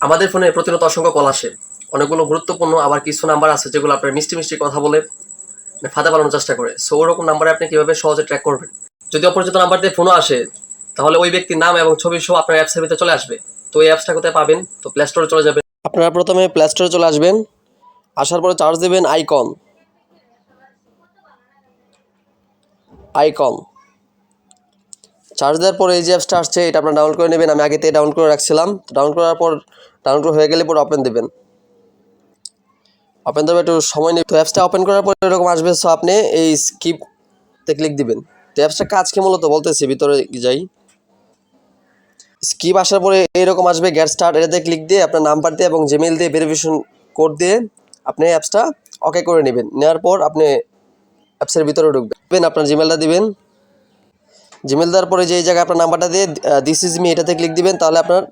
আমাদের ফোনে প্রতিনিয়ত অসংখ্য কল আসে। অনেকগুলো গুরুত্বপূর্ণ, আবার কিছু নাম্বার আছে যেগুলো আপনার মিষ্টি মিষ্টি কথা বলে মানে ফাঁদা বানানোর চেষ্টা করে। সো ওরকম নাম্বারে আপনি কীভাবে সহজে ট্র্যাক করবেন? যদি অপরিচিত নাম্বার দিয়ে ফোনও আসে, তাহলে ওই ব্যক্তির নাম এবং ছবি সহ আপনার অ্যাপসের ভিতরে চলে আসবে। তো এই অ্যাপসটা কোথায় পাবেন? তো প্লে স্টোরে চলে যাবেন। আপনারা প্রথমে প্লে স্টোরে চলে আসবেন। আসার পরে চার্জ দেবেন আইকন আইকন চার্জ দেওয়ার পর এই যে অ্যাপসটা আসছে, এটা আপনার ডাউনলোড করে নেবেন। আমি আগে থেকে ডাউনলোড করে রাখছিলাম। ডাউনলোড করার পর ডাউনলোড হয়ে গেলে পরে ওপেন দেবেন। ওপেন দেবে একটু সময় নেই তো অ্যাপসটা ওপেন করার পর এরকম আসবে সো আপনি এই স্কিপতে ক্লিক দিবেন। তো অ্যাপসটা কাজ কি মূলত? বলতেছি, ভিতরে যাই। স্কিপ আসার পরে এইরকম আসবে গ্যাট স্টার্ট এটাতে ক্লিক দিয়ে আপনার নাম্বার দিয়ে এবং জিমেল দিয়ে ভেরিফিকেশন কোড দিয়ে আপনি অ্যাপসটা ওকে করে নেবেন। নেওয়ার পর আপনি অ্যাপসের ভিতরে ঢুকবেন। আপনার জিমেলটা দিবেন। জিমেল দেওয়ার পরে যে এই জায়গায় আপনার নাম্বারটা দিয়ে দিস ইজ মি এটাতে ক্লিক দিবেন, তাহলে আপনার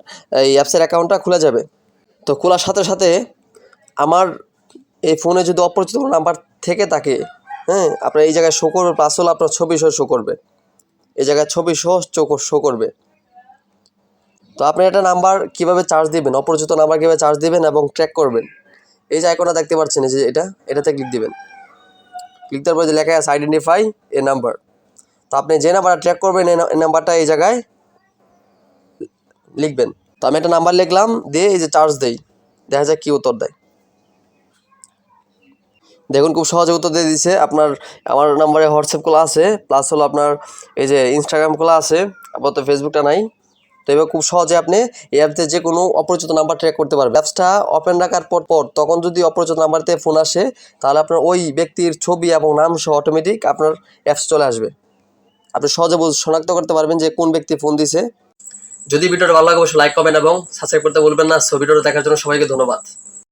এই অ্যাপসের অ্যাকাউন্টটা খুলে যাবে। তো খোলার সাথে সাথে আমার এই ফোনে যদি অপরিচিত কোনো নাম্বার থেকে থাকে হ্যাঁ আপনার এই জায়গায় শো করবে প্লাস হলো আপনার ছবি সহ শো করবে। এই জায়গায় ছবি সহ শো করবে। তো আপনি একটা নাম্বার কীভাবে চার্জ দিবেন, অপরিচিত নাম্বার কীভাবে চার্জ দিবেন এবং ট্র্যাক করবেন। এই যে আইকনটা দেখতে পাচ্ছেন যে এটা, এটাতে ক্লিক দিবেন। ক্লিক দেওয়ার পরে যে লেখা আছে আইডেন্টিফাই এ নাম্বার তো আপনি যে নাম্বারটা ট্র্যাক করবেন এই নাম্বারটা এই জায়গায় লিখবেন। তো আমি একটা নাম্বার লিখলাম, দিয়ে এই যে চার্জ দেই। দেখা যাক কী উত্তর দেয়। দেখুন, খুব সহজে উত্তর দিয়ে দিছে। আপনার, আমার নাম্বারে হোয়াটসঅ্যাপ খোলা আছে প্লাস হলো আপনার এই যে ইনস্টাগ্রাম খোলা আছে, আপাতত ফেসবুকটা নাই। তো এবার খুব সহজে আপনি এই অ্যাপতে যে কোনো অপরিচিত নাম্বার ট্র্যাক করতে পারবেন। অ্যাপসটা ওপেন রাখার পর পর তখন যদি অপরিচিত নাম্বারতে ফোন আসে, তাহলে আপনার ওই ব্যক্তির ছবি এবং নাম সহ অটোমেটিক আপনার অ্যাপস চলে আসবে। আপনি সহজে শনাক্ত করতে পারবেন যে কোন ব্যক্তি ফোন দিছে। যদি ভিডিওটা ভালো লাগে অবশ্যই লাইক কমেন্ট এবং সাবস্ক্রাইব করতে বলবেন না। সো ভিডিওটা দেখার জন্য সবাইকে ধন্যবাদ।